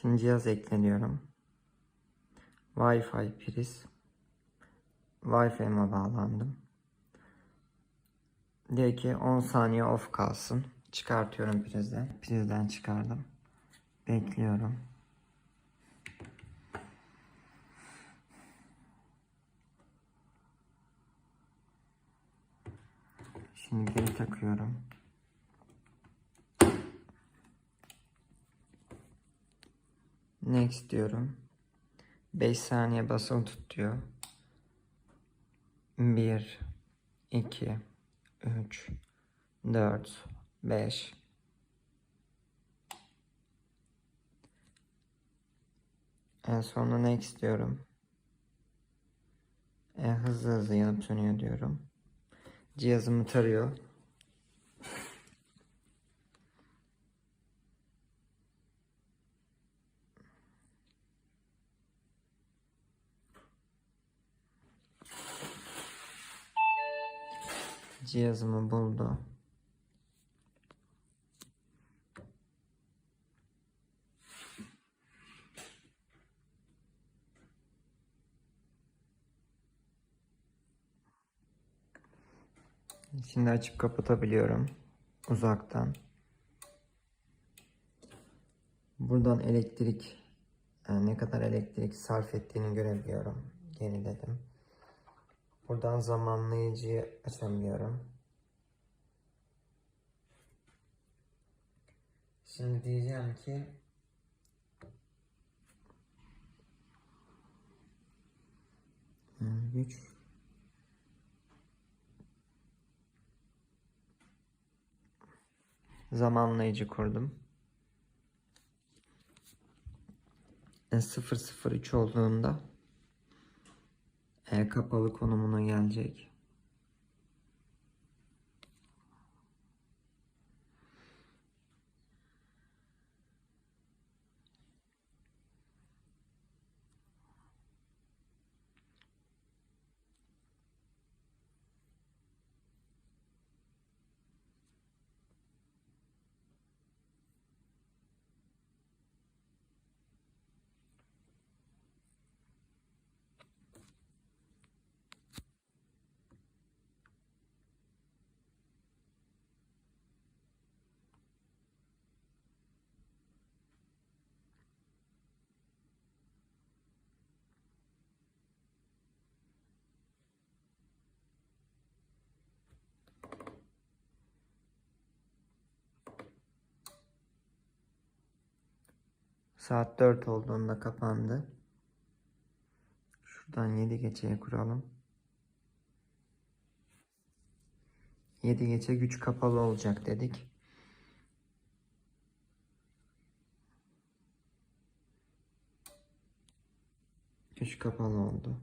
Şimdi cihaz ekleniyorum. Wi-Fi priz. Wi-Fi'me bağlandım. Diyor ki 10 saniye off kalsın. Çıkartıyorum prizden. Prizden çıkardım. Bekliyorum. Şimdi geri takıyorum. Next diyorum. 5 saniye basılı tut diyor. 1 2 3 4 5 En sonunda next diyorum. E, hızlı hızlı yanıp sönüyor diyorum. Cihazımı tarıyor. Cihazımı buldu. Şimdi açıp kapatabiliyorum uzaktan. Buradan elektrik yani ne kadar elektrik sarf ettiğini görebiliyorum. Geriledim. Buradan zamanlayıcıyı açabiliyorum. Şimdi diyeceğim ki yani güç zamanlayıcı kurdum. E, 003 olduğunda kapalı konumuna gelecek. Saat 4 olduğunda kapandı. Şuradan 7 geçeye kuralım. 7 geçe güç kapalı olacak dedik. Güç kapalı oldu.